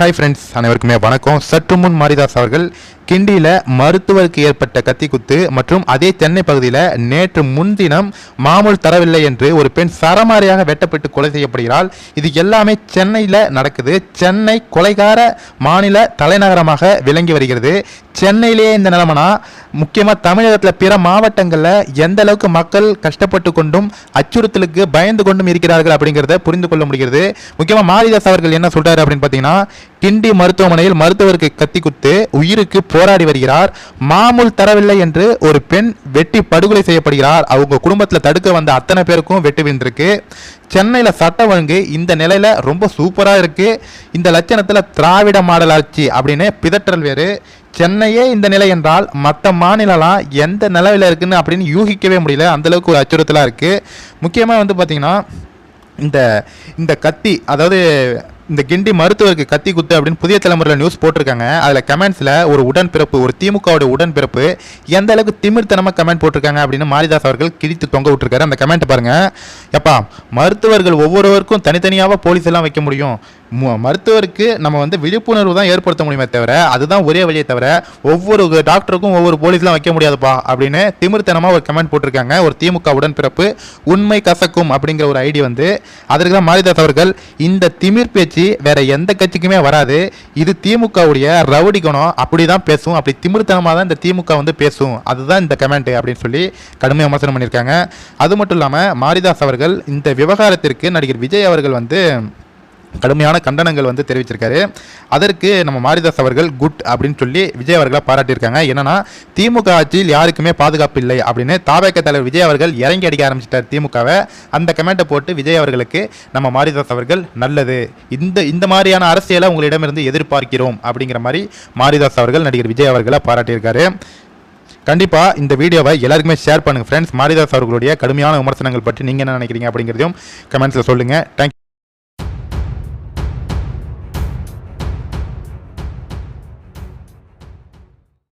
Hi friends அனைவருக்குமே வணக்கம். சற்று முன் மாரிதாஸ் அவர்கள் கிண்டியில் மருத்துவருக்கு ஏற்பட்ட கத்திக்குத்து மற்றும் அதே சென்னை பகுதியில் நேற்று முன்தினம் மாமூல் தரவில்லை என்று ஒரு பெண் சரமாரியாக வெட்டப்பட்டு கொலை செய்யப்படுகிறாள். இது எல்லாமே சென்னையில் நடக்குது. சென்னை கொலைகார மாநில தலைநகரமாக விளங்கி வருகிறது. சென்னையிலேயே இந்த நிலைமைனா முக்கியமாக தமிழகத்தில் பிற மாவட்டங்களில் எந்த அளவுக்கு மக்கள் கஷ்டப்பட்டு கொண்டும் அச்சுறுத்தலுக்கு பயந்து கொண்டும் இருக்கிறார்கள் அப்படிங்கிறத புரிந்து கொள்ள முடிகிறது. முக்கியமாக மாரிதாஸ் அவர்கள் என்ன சொல்கிறார் அப்படின்னு பார்த்தீங்கன்னா கிண்டி மருத்துவமனையில் மருத்துவருக்கு கத்தி குத்து உயிருக்கு போராடி வருகிறார். மாமூல் தரவில்லை என்று ஒரு பெண் வெட்டி படுகொலை செய்யப்படுகிறார். அவங்க குடும்பத்தில் தடுக்க வந்த அத்தனை பேருக்கும் வெட்டு விழுந்திருக்கு. சென்னையில் சட்ட ஒழுங்கு இந்த நிலையில் ரொம்ப சூப்பராக இருக்குது இந்த லட்சணத்தில் திராவிட மாடல் ஆட்சி அப்படின்னு பிதற்றல் வேறு. சென்னையே இந்த நிலை என்றால் மற்ற மாநிலம்லாம் எந்த நிலவில் இருக்குன்னு அப்படின்னு யூகிக்கவே முடியல. அந்த அளவுக்கு ஒரு அச்சுறுத்தலாக இருக்குது முக்கியமாக வந்து பார்த்திங்கன்னா இந்த இந்த கத்தி அதாவது இந்த கிண்டி மருத்துவருக்கு கத்தி குத்து அப்படின்னு புதிய தலைமுறையில் நியூஸ் போட்டிருக்காங்க. அதில் கமெண்ட்ஸில் ஒரு உடன்பிறப்பு ஒரு திமுகவுடைய உடன்பிறப்பு எந்த அளவுக்கு திமிர்த்தனமாக கமெண்ட் போட்டிருக்காங்க அப்படின்னு மாரிதாஸ் அவர்கள் கிழித்து தொங்க விட்டுருக்காரு. அந்த கமெண்ட் பாருங்க. எப்பா மருத்துவர்கள் ஒவ்வொருவருக்கும் தனித்தனியாக போலீஸ் எல்லாம் வைக்க முடியும். மருத்துவருக்கு நம்ம வந்து விழிப்புணர்வு தான் ஏற்படுத்த முடியுமே தவிர அதுதான் ஒரே வழியை தவிர ஒவ்வொரு டாக்டருக்கும் ஒவ்வொரு போலீஸ்லாம் வைக்க முடியாதுப்பா அப்படின்னு திமிர்த்தனமாக ஒரு கமெண்ட் போட்டிருக்காங்க. ஒரு திமுக உடன்பிறப்பு உண்மை கசக்கும் அப்படிங்கிற ஒரு ஐடி வந்து. அதற்கு தான் மாரிதாஸ் அவர்கள் இந்த திமிர் பேச்சு வேற எந்த கட்சிக்குமே வராது. இது திமுகவுடைய ரவுடி குணம். அப்படி தான் பேசும். அப்படி திமிர்த்தனமாக தான் இந்த திமுக வந்து பேசும். அதுதான் இந்த கமெண்ட் அப்படின்னு சொல்லி கடுமையாக விமர்சனம் பண்ணியிருக்காங்க. அது மட்டும் இல்லாமல் மாரிதாஸ் அவர்கள் இந்த விவகாரத்திற்கு நடிகர் விஜய் அவர்கள் வந்து கடுமையான கண்டனங்கள் வந்து தெரிவிச்சிருக்காரு. அதற்கு நம்ம மாரிதாஸ் அவர்கள் குட் அப்படின்னு சொல்லி விஜய் அவர்களை பாராட்டியிருக்காங்க. என்னன்னா திமுக ஆட்சியில் யாருக்குமே பாதுகாப்பு இல்லை அப்படின்னு தாவேக்க தலைவர் விஜய் அவர்கள் இறங்கி அடிக்க ஆரம்பிச்சிட்டார் திமுகவை. அந்த கமெண்ட்டை போட்டு விஜய் அவர்களுக்கு நம்ம மாரிதாஸ் அவர்கள் நல்லது. இந்த இந்த மாதிரியான அரசியலை உங்களிடமிருந்து எதிர்பார்க்கிறோம் அப்படிங்கிற மாதிரி மாரிதாஸ் அவர்கள் நடிகர் விஜய் அவர்களை பாராட்டியிருக்காரு. கண்டிப்பாக இந்த வீடியோவை எல்லாருக்குமே ஷேர் பண்ணுங்கள் ஃப்ரெண்ட்ஸ் மாரிதாஸ் அவர்களுடைய கடுமையான விமர்சனங்கள் பற்றி நீங்கள் என்ன நினைக்கிறீங்க அப்படிங்கிறதையும் கமெண்ட்ஸில் சொல்லுங்கள் தேங்க்